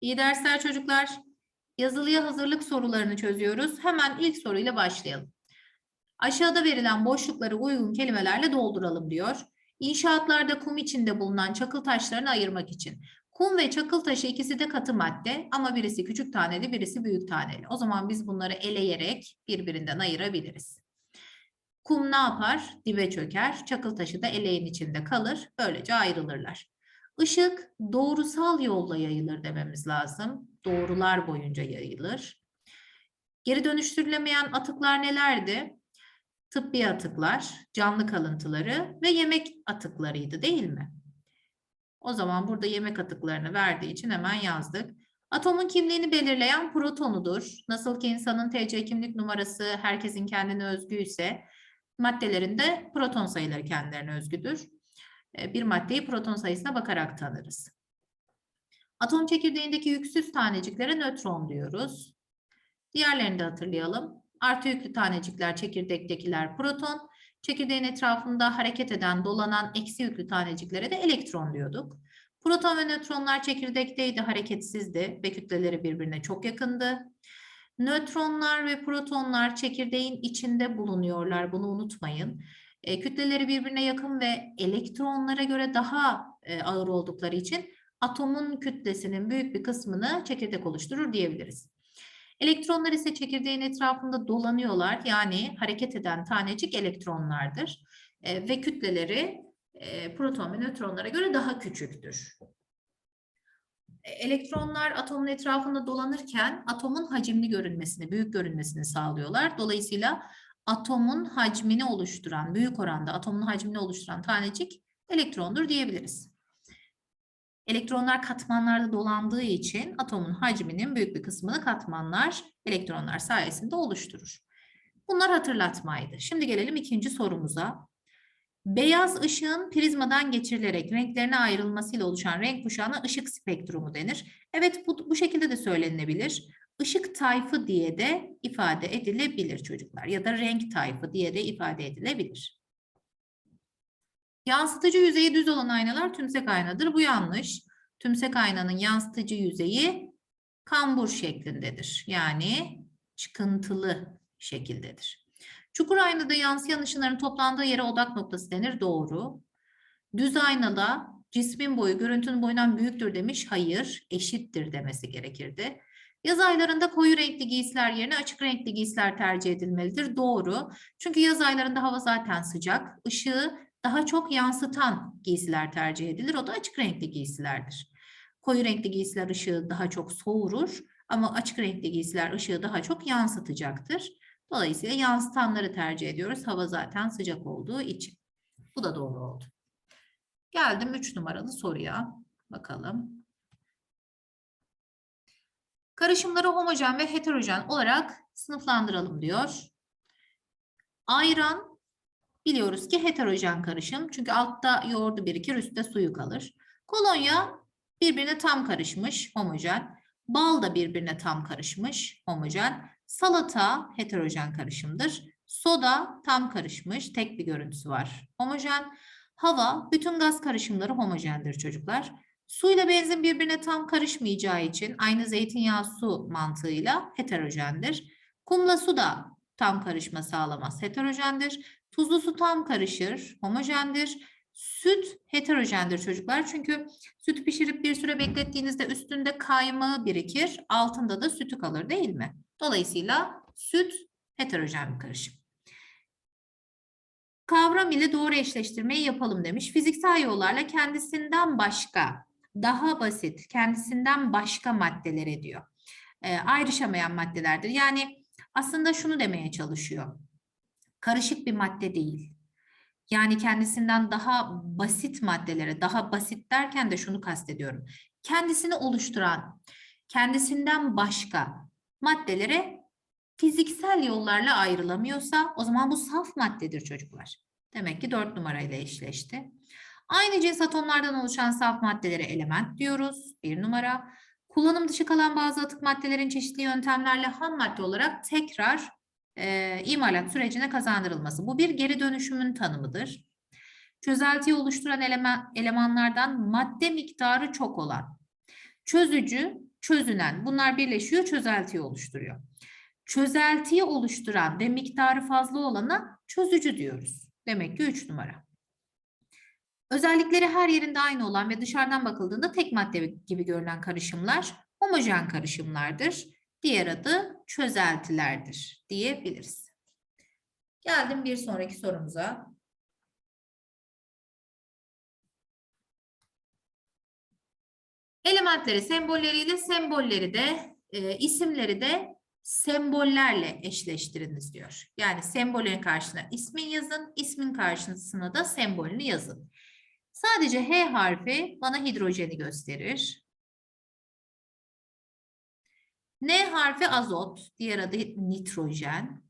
İyi dersler çocuklar. Yazılıya hazırlık sorularını çözüyoruz. Hemen ilk soruyla başlayalım. Aşağıda verilen boşlukları uygun kelimelerle dolduralım diyor. İnşaatlarda kum içinde bulunan çakıl taşlarını ayırmak için. Kum ve çakıl taşı ikisi de katı madde ama birisi küçük taneli birisi büyük taneli. O zaman biz bunları eleyerek birbirinden ayırabiliriz. Kum ne yapar? Dibe çöker. Çakıl taşı da eleğin içinde kalır. Böylece ayrılırlar. Işık doğrusal yolla yayılır dememiz lazım. Doğrular boyunca yayılır. Geri dönüştürülemeyen atıklar nelerdi? Tıbbi atıklar, canlı kalıntıları ve yemek atıklarıydı değil mi? O zaman burada yemek atıklarını verdiği için hemen yazdık. Atomun kimliğini belirleyen protonudur. Nasıl ki insanın TC kimlik numarası herkesin kendine özgüyse maddelerin de proton sayıları kendilerine özgüdür. E, Bir maddeyi proton sayısına bakarak tanırız. Atom çekirdeğindeki yüksüz taneciklere nötron diyoruz. Diğerlerini de hatırlayalım. Artı yüklü tanecikler çekirdektekiler proton. Çekirdeğin etrafında hareket eden, dolanan eksi yüklü taneciklere de elektron diyorduk. Proton ve nötronlar çekirdekteydi, hareketsizdi ve kütleleri birbirine çok yakındı. Nötronlar ve protonlar çekirdeğin içinde bulunuyorlar, bunu unutmayın. E, kütleleri birbirine yakın ve elektronlara göre daha e, ağır oldukları için atomun kütlesinin büyük bir kısmını çekirdek oluşturur diyebiliriz. Elektronlar ise çekirdeğin etrafında dolanıyorlar. Yani hareket eden tanecik elektronlardır. E, ve kütleleri e, proton ve nötronlara göre daha küçüktür. E, Elektronlar atomun etrafında dolanırken atomun hacimli görünmesini, büyük görünmesini sağlıyorlar. Dolayısıyla atomun hacmini oluşturan, büyük oranda atomun hacmini oluşturan tanecik elektrondur diyebiliriz. Elektronlar katmanlarda dolandığı için atomun hacminin büyük bir kısmını katmanlar elektronlar sayesinde oluşturur. Bunlar hatırlatmaydı. Şimdi gelelim ikinci sorumuza. Beyaz ışığın prizmadan geçirilerek renklerine ayrılmasıyla oluşan renk kuşağına ışık spektrumu denir. Evet bu, bu şekilde de söylenilebilir. Işık tayfı diye de ifade edilebilir çocuklar ya da renk tayfı diye de ifade edilebilir. Yansıtıcı yüzeyi düz olan aynalar tümsek aynadır. Bu yanlış. Tümsek aynanın yansıtıcı yüzeyi kambur şeklindedir. Yani çıkıntılı şekildedir. Çukur aynada yansıyan ışınların toplandığı yere odak noktası denir. Doğru. Düz aynada cismin boyu görüntünün boyundan büyüktür demiş. Hayır, eşittir demesi gerekirdi. Yaz aylarında koyu renkli giysiler yerine açık renkli giysiler tercih edilmelidir. Doğru. Çünkü yaz aylarında hava zaten sıcak. Işığı daha çok yansıtan giysiler tercih edilir. O da açık renkli giysilerdir. Koyu renkli giysiler ışığı daha çok soğurur ama açık renkli giysiler ışığı daha çok yansıtacaktır. Dolayısıyla yansıtanları tercih ediyoruz. Hava zaten sıcak olduğu için. Bu da doğru oldu. Geldim 3 numaralı soruya. Bakalım. Karışımları homojen ve heterojen olarak sınıflandıralım diyor. Ayran biliyoruz ki heterojen karışım. Çünkü altta yoğurdu birikir, üstte suyu kalır. Kolonya birbirine tam karışmış, homojen. Bal da birbirine tam karışmış, homojen. Salata heterojen karışımdır. Soda tam karışmış, tek bir görüntüsü var, homojen. Hava, bütün gaz karışımları homojendir çocuklar. Suyla benzin birbirine tam karışmayacağı için aynı zeytinyağı su mantığıyla heterojendir. Kumla su da tam karışma sağlamaz, heterojendir. Tuzlu su tam karışır, homojendir. Süt heterojendir çocuklar. Çünkü süt pişirip bir süre beklettiğinizde üstünde kaymağı birikir, altında da sütü kalır değil mi? Dolayısıyla süt heterojen bir karışım. Kavram ile doğru eşleştirmeyi yapalım demiş. Fiziksel yollarla kendisinden başka, daha basit, kendisinden başka maddelere diyor. E, ayrışamayan maddelerdir. Yani aslında şunu demeye çalışıyor. Karışık bir madde değil. Yani kendisinden daha basit maddelere, daha basit derken de şunu kastediyorum. Kendisini oluşturan, kendisinden başka maddelere fiziksel yollarla ayrılamıyorsa o zaman bu saf maddedir çocuklar. Demek ki 4 numarayla eşleşti. Aynı cins atomlardan oluşan saf maddelere element diyoruz. Bir numara. Kullanım dışı kalan bazı atık maddelerin çeşitli yöntemlerle ham madde olarak tekrar e, imalat sürecine kazandırılması. Bu bir geri dönüşümün tanımıdır. Çözeltiyi oluşturan eleman, elemanlardan madde miktarı çok olan, çözücü çözünen. Bunlar birleşiyor, çözeltiyi oluşturuyor. Çözeltiyi oluşturan ve miktarı fazla olana çözücü diyoruz. Demek ki 3 numara. Özellikleri her yerinde aynı olan ve dışarıdan bakıldığında tek madde gibi görünen karışımlar homojen karışımlardır. Diğer adı çözeltilerdir diyebiliriz. Geldim bir sonraki sorumuza. Elementleri sembolleriyle sembolleri de e, isimleri de sembollerle eşleştiriniz diyor. Yani sembolün karşısına ismin yazın, ismin karşısına da sembolünü yazın. Sadece H harfi bana hidrojeni gösterir. N harfi azot, diğer adı nitrojen.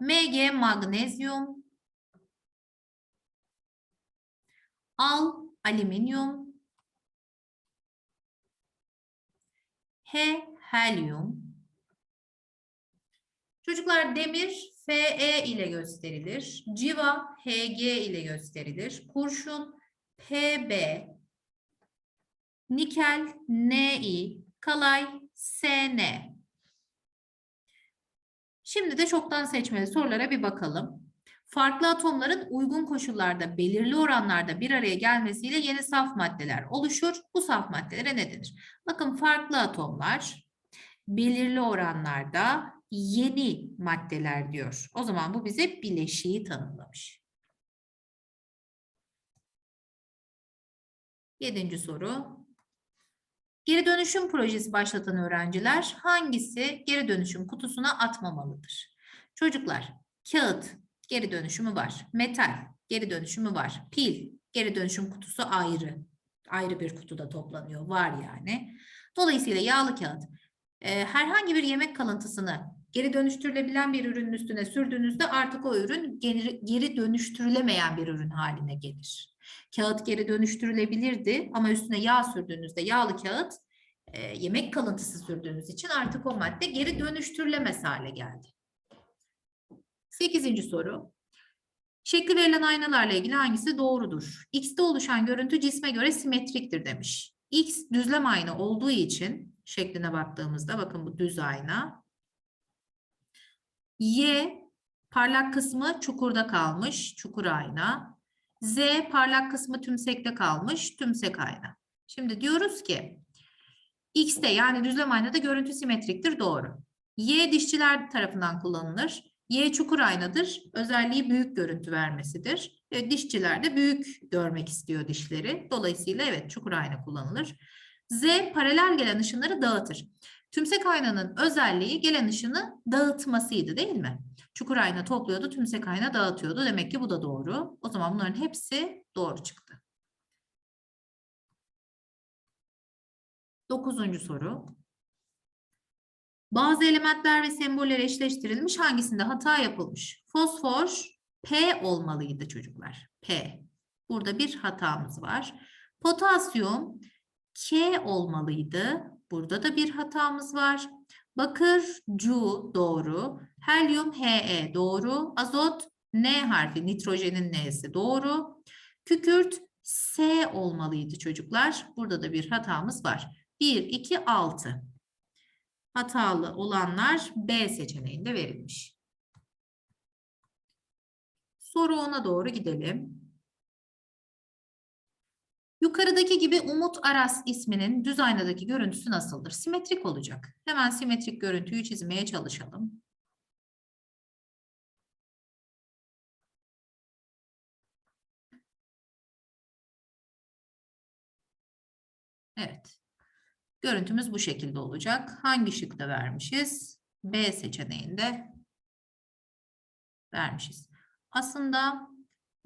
Mg magnezyum. Al alüminyum. H helyum. Çocuklar demir Fe ile gösterilir. Civa Hg ile gösterilir. Kurşun Pb. Nikel Ni. Kalay Sn. Şimdi de çoktan seçmeli sorulara bir bakalım. Farklı atomların uygun koşullarda belirli oranlarda bir araya gelmesiyle yeni saf maddeler oluşur. Bu saf maddelere ne denir? Bakın farklı atomlar belirli oranlarda yeni maddeler diyor. O zaman bu bize bileşiği tanımlamış. Yedinci soru. Geri dönüşüm projesi başlatan öğrenciler hangisi geri dönüşüm kutusuna atmamalıdır? Çocuklar, kağıt geri dönüşümü var. Metal geri dönüşümü var. Pil geri dönüşüm kutusu ayrı. Ayrı bir kutuda toplanıyor. Var yani. Dolayısıyla yağlı kağıt e, herhangi bir yemek kalıntısını geri dönüştürülebilen bir ürünün üstüne sürdüğünüzde artık o ürün geri, geri dönüştürülemeyen bir ürün haline gelir. Kağıt geri dönüştürülebilirdi ama üstüne yağ sürdüğünüzde yağlı kağıt e, yemek kalıntısı sürdüğünüz için artık o madde geri dönüştürülemez hale geldi. Sekizinci soru. Şekli verilen aynalarla ilgili hangisi doğrudur? X'te oluşan görüntü cisme göre simetriktir demiş. X düzlem ayna olduğu için şekline baktığımızda bakın bu düz ayna. Y parlak kısmı çukurda kalmış, çukur ayna. Z parlak kısmı tümsekte kalmış, tümsek ayna. Şimdi diyoruz ki X'te yani düzlem aynada görüntü simetriktir doğru. Y dişçiler tarafından kullanılır. Y çukur aynadır. Özelliği büyük görüntü vermesidir. E, dişçiler de büyük görmek istiyor dişleri. Dolayısıyla evet çukur ayna kullanılır. Z paralel gelen ışınları dağıtır. Tümsek aynanın özelliği gelen ışını dağıtmasıydı değil mi? Çukur ayna topluyordu, tümsek ayna dağıtıyordu. Demek ki bu da doğru. O zaman bunların hepsi doğru çıktı. Dokuzuncu soru. Bazı elementler ve semboller eşleştirilmiş. Hangisinde hata yapılmış? Fosfor P olmalıydı çocuklar. P. Burada bir hatamız var. Potasyum K olmalıydı. Burada da bir hatamız var. Bakır Cu doğru. Helyum He doğru. Azot N harfi nitrojenin N'si doğru. Kükürt S olmalıydı çocuklar. Burada da bir hatamız var. 1, 2, 6. Hatalı olanlar B seçeneğinde verilmiş. Soru 10'a doğru gidelim. Yukarıdaki gibi Umut Aras isminin düz aynadaki görüntüsü nasıldır? Simetrik olacak. Hemen simetrik görüntüyü çizmeye çalışalım. Evet. Görüntümüz bu şekilde olacak. Hangi şıkta vermişiz? B seçeneğinde vermişiz. Aslında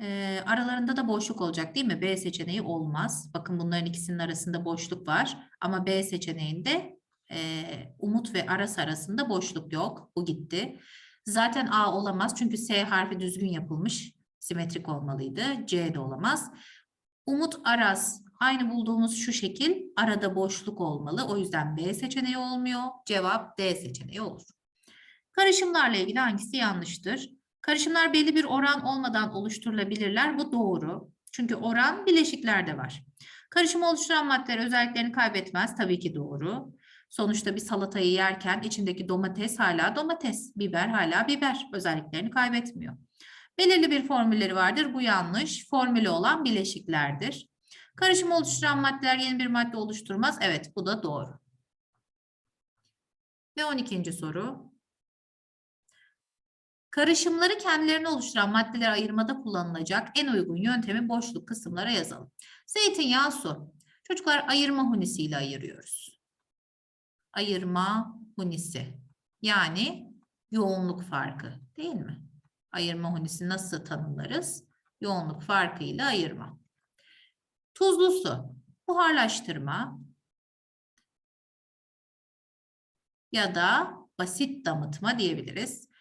e, aralarında da boşluk olacak değil mi? B seçeneği olmaz. Bakın bunların ikisinin arasında boşluk var. Ama B seçeneğinde e, Umut ve Aras arasında boşluk yok. Bu gitti. Zaten A olamaz çünkü S harfi düzgün yapılmış. Simetrik olmalıydı. C de olamaz. Umut Aras aynı bulduğumuz şu şekil arada boşluk olmalı. O yüzden B seçeneği olmuyor. Cevap D seçeneği olur. Karışımlarla ilgili hangisi yanlıştır? Karışımlar belli bir oran olmadan oluşturulabilirler. Bu doğru. Çünkü oran bileşiklerde var. Karışım oluşturan maddeler özelliklerini kaybetmez. Tabii ki doğru. Sonuçta bir salatayı yerken içindeki domates hala domates, biber hala biber özelliklerini kaybetmiyor. Belirli bir formülleri vardır. Bu yanlış. Formülü olan bileşiklerdir. Karışım oluşturan maddeler yeni bir madde oluşturmaz. Evet bu da doğru. Ve 12. soru. Karışımları kendilerini oluşturan maddeleri ayırmada kullanılacak en uygun yöntemi boşluk kısımlara yazalım. Zeytinyağı, su. Çocuklar ayırma hunisiyle ayırıyoruz. Ayırma hunisi. Yani yoğunluk farkı değil mi? Ayırma hunisi nasıl tanımlarız? Yoğunluk farkıyla ayırma. Tuzlu su. Buharlaştırma. Ya da basit damıtma diyebiliriz.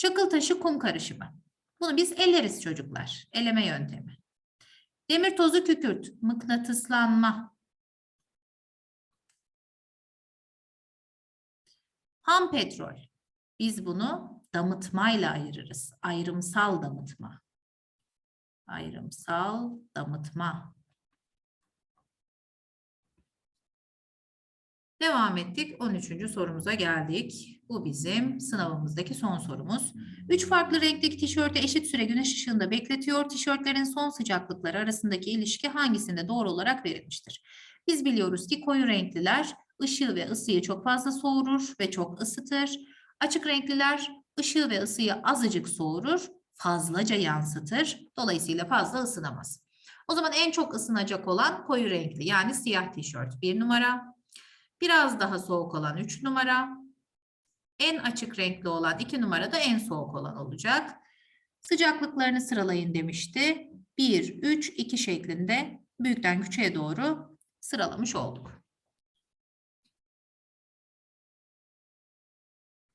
Çakıl taşı kum karışımı. Bunu biz elleriz çocuklar. Eleme yöntemi. Demir tozu kükürt. Mıknatıslanma. Ham petrol. Biz bunu damıtmayla ayırırız. Ayrımsal damıtma. Ayrımsal damıtma. Devam ettik. 13. sorumuza geldik. Bu bizim sınavımızdaki son sorumuz. Üç farklı renkteki tişörtü eşit süre güneş ışığında bekletiyor. Tişörtlerin son sıcaklıkları arasındaki ilişki hangisinde doğru olarak verilmiştir? Biz biliyoruz ki koyu renkliler ışığı ve ısıyı çok fazla soğurur ve çok ısıtır. Açık renkliler ışığı ve ısıyı azıcık soğurur, fazlaca yansıtır. Dolayısıyla fazla ısınamaz. O zaman en çok ısınacak olan koyu renkli yani siyah tişört bir numara. Biraz daha soğuk olan 3 numara. En açık renkli olan 2 numara da en soğuk olan olacak. Sıcaklıklarını sıralayın demişti. 1, 3, 2 şeklinde büyükten küçüğe doğru sıralamış olduk.